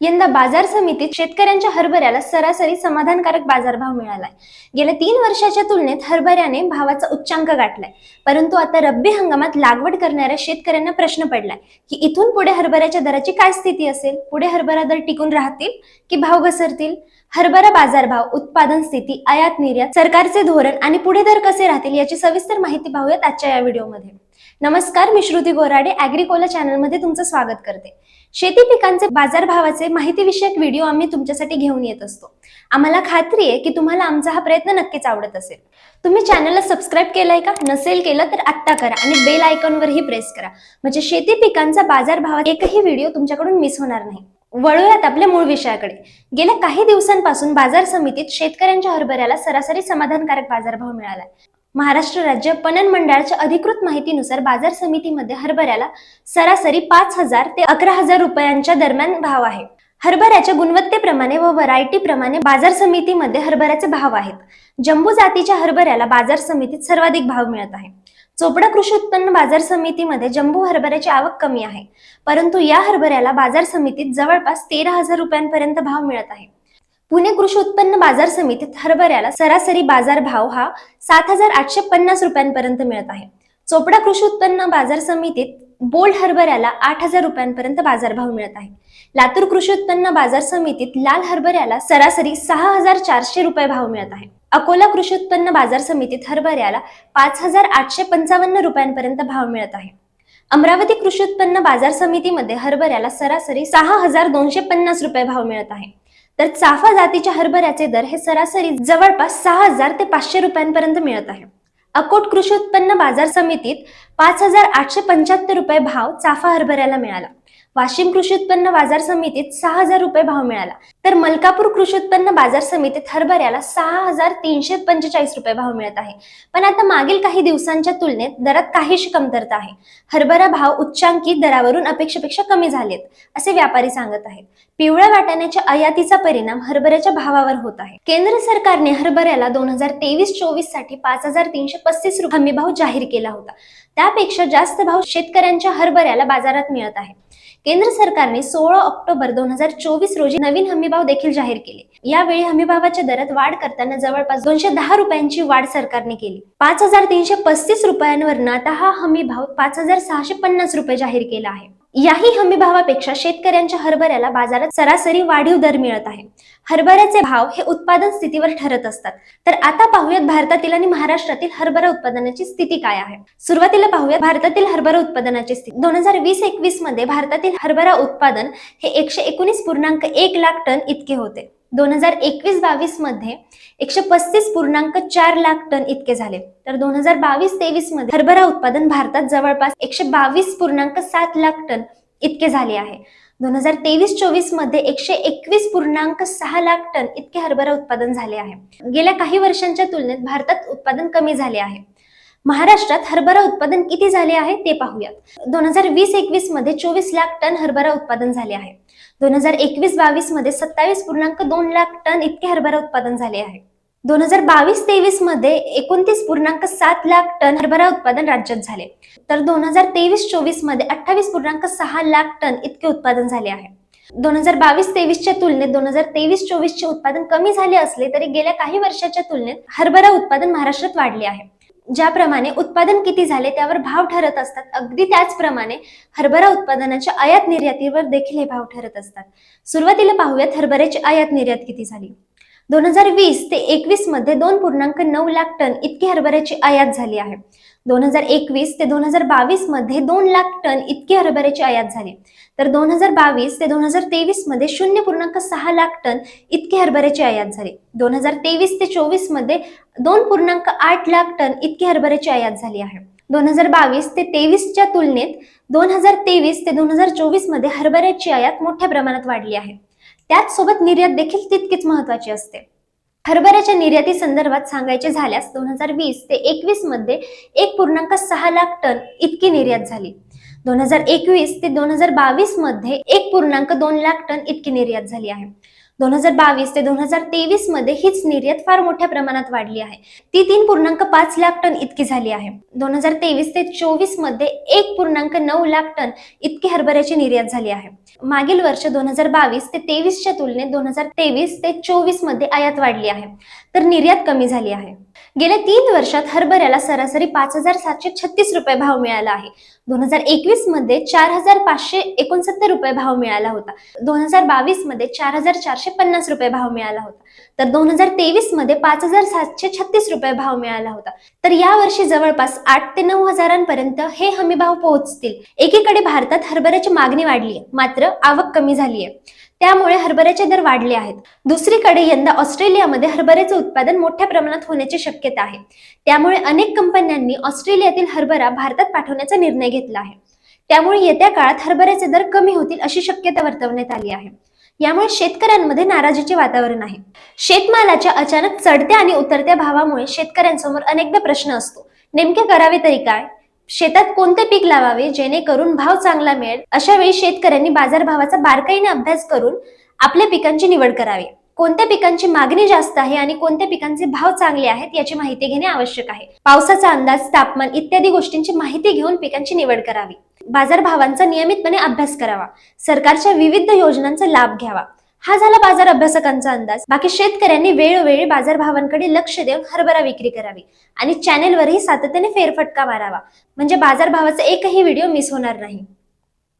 यंदा बाजार समितीत शेतकऱ्यांच्या हरभऱ्याला सरासरी समाधानकारक बाजारभाव मिळालाय. गेल्या तीन वर्षाच्या तुलनेत हरभऱ्याने भावाचा उच्चांक गाठलाय. परंतु आता रब्बी हंगामात लागवड करणाऱ्या शेतकऱ्यांना प्रश्न पडलाय की इथून पुढे हरभऱ्याच्या दराची काय स्थिती असेल? पुढे हरभरा दर टिकून राहतील की भाव घसरतील? हरभरा बाजारभाव उत्पादन स्थिती आयात निर्यात सरकारचे धोरण आणि पुढे दर कसे राहतील याची सविस्तर माहिती पाहूयात आजच्या या व्हिडिओमध्ये. नमस्कार मी श्रुती गोराडे अॅग्रिकोला चॅनलमध्ये तुमचं स्वागत करते. शेती पिकांचे बाजारभावाचे माहितीविषयक व्हिडिओ आम्ही तुमच्यासाठी घेऊन येत असतो. आम्हाला खात्री आहे की तुम्हाला आमचा हा प्रयत्न नक्कीच आवडत असेल. तुम्ही चॅनलला सबस्क्राईब केलाय का नसेल केलं तर आत्ता करा आणि बेल आयकॉनवरही प्रेस करा. म्हणजे शेती पिकांचा बाजारभावात एकही व्हिडिओ तुमच्याकडून मिस होणार नाही. वळूयात आपल्या मूळ विषयाकडे. गेल्या काही दिवसांपासून बाजार समितीत शेतकऱ्यांच्या हरभऱ्याला सरासरी समाधानकारक बाजारभाव मिळाला महाराष्ट्र राज्य पणन मंडळाच्या अधिकृत माहितीनुसार बाजार समितीमध्ये हरभऱ्याला सरासरी पाच हजार ते अकरा हजार रुपयांच्या दरम्यान भाव आहे. हरभऱ्याच्या गुणवत्तेप्रमाणे व व्हरायटीप्रमाणे बाजार समितीमध्ये हरभऱ्याचे भाव आहेत. जम्बू जातीच्या हरभऱ्याला बाजार समितीत सर्वाधिक भाव मिळत आहे. चोपडा कृषी उत्पन्न बाजार समितीमध्ये जम्बू हरभऱ्याची आवक कमी आहे. परंतु या हरभऱ्याला बाजार समितीत जवळपास तेरा हजार रुपयांपर्यंत भाव मिळत आहे. पुणे कृषी उत्पन्न बाजार समितीत हरभऱ्याला सरासरी बाजार भाव हा सात हजार आठशे पन्नास रुपयांपर्यंत मिळत आहे. चोपडा कृषी उत्पन्न बाजार समितीत बोल्ड हरभऱ्याला आठ हजार रुपयांपर्यंत बाजारभाव मिळत आहे. लातूर कृषी उत्पन्न बाजार समितीत लाल हरभऱ्याला सरासरी सहा हजार चारशे रुपये भाव मिळत आहे. अकोला कृषी उत्पन्न बाजार समितीत हरभऱ्याला पाच हजार आठशे पंचावन्न रुपयांपर्यंत भाव मिळत आहे. अमरावती कृषी उत्पन्न बाजार समितीमध्ये हरभऱ्याला सरासरी सहा हजार दोनशे पन्नास रुपये भाव मिळत आहे. तर चाफा जातीच्या हरभऱ्याचे दर हे सरासरी जवळपास सहा हजार ते पाचशे रुपयांपर्यंत मिळत आहे. अकोट कृषी उत्पन्न बाजार समितीत पाच हजार आठशे पंच्याहत्तर रुपये भाव चाफा हरभऱ्याला मिळाला. वाशिम कृषी उत्पन्न बाजार समितीत सहा हजार रुपये भाव मिळाला. तर मलकापूर कृषी उत्पन्न बाजार समितीत हरभऱ्याला सहा हजार तीनशे पंचेचाळीस रुपये भाव मिळत आहे. पण आता मागील काही दिवसांच्या तुलनेत दरात काहीशी कमतरता आहे. हरभरा भाव उच्चांकी दरावरून अपेक्षेपेक्षा कमी झालेत असे व्यापारी सांगत आहेत. पिवळ्या वाटाण्याच्या आयातीचा परिणाम हरभऱ्याच्या भावावर होत आहे. केंद्र सरकारने हरभऱ्याला दोन हजार तेवीस चोवीससाठी पाच हजार तीनशे पस्तीस रुपये हमी भाव जाहीर केला होता. त्यापेक्षा जास्त भाव शेतकऱ्यांच्या हरभऱ्याला बाजारात मिळत आहे केंद्र सरकारने सोळा ऑक्टोबर दोन हजार चोवीस रोजी नवीन हमीभाव देखील जाहीर केले. यावेळी हमीभावाच्या दरात वाढ करताना जवळपास दोनशे दहा रुपयांची वाढ सरकारने केली. पाच हजार तीनशे पस्तीस रुपयांवर आता हा हमीभाव पाच हजार सहाशे पन्नास रुपये जाहीर केला आहे. याही हमीभावापेक्षा शेतकऱ्यांच्या हरभऱ्याला बाजारात सरासरी वाढीव दर मिळत आहे. हरभऱ्याचे भाव हे उत्पादन स्थितीवर ठरत असतात. तर आता पाहूयात भारतातील आणि महाराष्ट्रातील हरभरा उत्पादनाची स्थिती काय आहे. सुरुवातीला पाहूयात भारतातील हरभरा उत्पादनाची स्थिती. दोन हजार वीस एकवीसमध्ये भारतातील हरभरा उत्पादन हे एकशे एकोणीस पूर्णांक एक लाख टन इतके होते. दोन हजार एकवीस बावीसमध्ये एकशे पस्तीस पूर्णांक चार लाख टन इतके झाले. तर दोन हजार बावीस तेवीसमध्ये हरभरा उत्पादन भारतात जवळपास एकशे बावीस पूर्णांक सात लाख टन इतके झाले आहे. दोन हजार तेवीस चोवीसमध्ये एकशे एकवीस पूर्णांक सहा लाख टन इतके हरभरा उत्पादन झाले आहे. गेल्या काही वर्षांच्या तुलनेत भारतात उत्पादन कमी झाले आहे. महाराष्ट्रात हरभरा उत्पादन किती झाले आहे ते पाहूयात. दोन हजार वीस एकवीसमध्ये चोवीस लाख टन हरभरा उत्पादन झाले आहे. दोन हजार एकवीस बावीसमध्ये सत्तावीस पूर्णांक दोन लाख टन इतके हरभरा उत्पादन झाले आहे. दोन हजार बावीस तेवीसमध्ये एकोणतीस पूर्णांक सात लाख टन हरभरा उत्पादन राज्यात झाले. तर दोन हजार तेवीस चोवीसमध्ये अठ्ठावीस पूर्णांक सहा लाख टन इतके उत्पादन झाले आहे. दोन हजार बावीस तेवीसच्या तुलनेत दोन हजार तेवीस चोवीसचे उत्पादन कमी झाले असले तरी गेल्या काही वर्षाच्या तुलनेत हरभरा उत्पादन महाराष्ट्रात वाढले आहे. ज्याप्रमाणे उत्पादन किती झाले त्यावर भाव ठरत असतात अगदी त्याचप्रमाणे हरभरा उत्पादनाच्या आयात निर्यातीवर देखील हे भाव ठरत असतात. सुरुवातीला पाहूयात हरभऱ्याची आयात निर्यात किती झाली? दोन हजार वीस ते एकवीसमध्ये दोन पूर्णांक नऊ लाख टन इतकी हरभऱ्याची आयात झाली आहे. दोन हजार एकवीस ते दोन हजार बावीसमध्ये दोन लाख टन इतकी हरभऱ्याची आयात झाली. तर दोन हजार बावीस ते दोन हजार तेवीसमध्ये शून्य पूर्णांक सहा लाख टन इतकी हरभऱ्याची आयात झाली. दोन हजार तेवीस ते चोवीसमध्ये दोन पूर्णांक आठ लाख टन इतकी हरभऱ्याची आयात झाली आहे. दोन हजार बावीस ते तेवीसच्या तुलनेत दोन हजार तेवीस ते दोन हजार चोवीसमध्ये हरभऱ्याची आयात मोठ्या प्रमाणात वाढली आहे. त्याचसोबत निर्यात देखील तितकीच महत्वाची असते. हरभऱ्याच्या निर्याती संदर्भात सांगायचे झाल्यास दोन हजार वीस ते एकवीसमध्ये एक पूर्णांक सहा लाख टन इतकी निर्यात झाली. दोन हजार एकवीस ते दोन हजार बावीसमध्ये एक पूर्णांक दोन लाख टन इतकी निर्यात झाली आहे. दोन हजार बावीस ते दोन हजार तेवीसमध्ये हीच निर्यात फार मोठ्या प्रमाणात वाढली आहे. ती तीन पूर्णांक पाच लाख टन इतकी झाली आहे. दोन हजार तेवीस ते चोवीसमध्ये एक पूर्णांक नऊ लाख टन इतकी हरभऱ्याची निर्यात झाली आहे. मागील वर्ष दोन हजार बावीस ते तेवीसच्या तुलनेत दोन हजार तेवीस ते चोवीसमध्ये आयात वाढली आहे. तर निर्यात कमी झाली आहे. गेल्या तीन वर्षात हरभऱ्याला सरासरी पाच हजार सातशे छत्तीस रुपये भाव मिळाला आहे. दोन हजार एकवीसमध्ये चार हजार पाचशे एकोणसत्तर रुपये भाव मिळाला होता. दोन हजार बावीसमध्ये चार हजार चारशे पन्नास रुपये भाव मिळाला होता. तर दोन हजार तेवीसमध्ये पाच हजार सातशे छत्तीस रुपये भाव मिळाला होता. तर या वर्षी जवळपास आठ ते नऊ हजारांपर्यंत हे हमी भाव पोहोचतील. एकीकडे भारतात हरभऱ्याची मागणी वाढली आहे मात्र आवक कमी झाली आहे त्यामुळे हरभऱ्याचे दर वाढले आहेत. दुसरीकडे यंदा ऑस्ट्रेलियामध्ये हरभऱ्याचे उत्पादन मोठ्या प्रमाणात होण्याची शक्यता आहे. त्यामुळे अनेक कंपन्यांनी ऑस्ट्रेलियातील हरभरा भारतात पाठवण्याचा निर्णय घेतला आहे. त्यामुळे येत्या काळात हरभऱ्याचे दर कमी होतील अशी शक्यता वर्तवण्यात आली आहे. यामुळे शेतकऱ्यांमध्ये नाराजीचे वातावरण आहे. शेतमालाच्या अचानक चढत्या आणि उतरत्या भावामुळे शेतकऱ्यांसमोर अनेकदा प्रश्न असतो. नेमके करावे तरी काय? शेतात कोणते पीक लावावे जेणेकरून भाव चांगला मिळेल? अशा वेळी शेतकऱ्यांनी बाजारभावाचा बारकाईने अभ्यास करून आपल्या पिकांची निवड करावी. कोणत्या पिकांची मागणी जास्त आहे आणि कोणत्या पिकांचे भाव चांगले आहेत याची माहिती घेणे आवश्यक आहे. पावसाचा अंदाज तापमान इत्यादी गोष्टींची माहिती घेऊन पिकांची निवड करावी. बाजारभावांचा नियमितपणे अभ्यास करावा. सरकारच्या विविध योजनांचा लाभ घ्यावा. हा झाला बाजार अभ्यासकांचा अंदाज. बाकी शेतकऱ्यांनी वेळोवेळी बाजारभावांकडे लक्ष देऊन हरभरा विक्री करावी आणि चॅनेलवरही सातत्याने फेरफटका मारावा. म्हणजे बाजारभावाचा एकही व्हिडिओ मिस होणार नाही.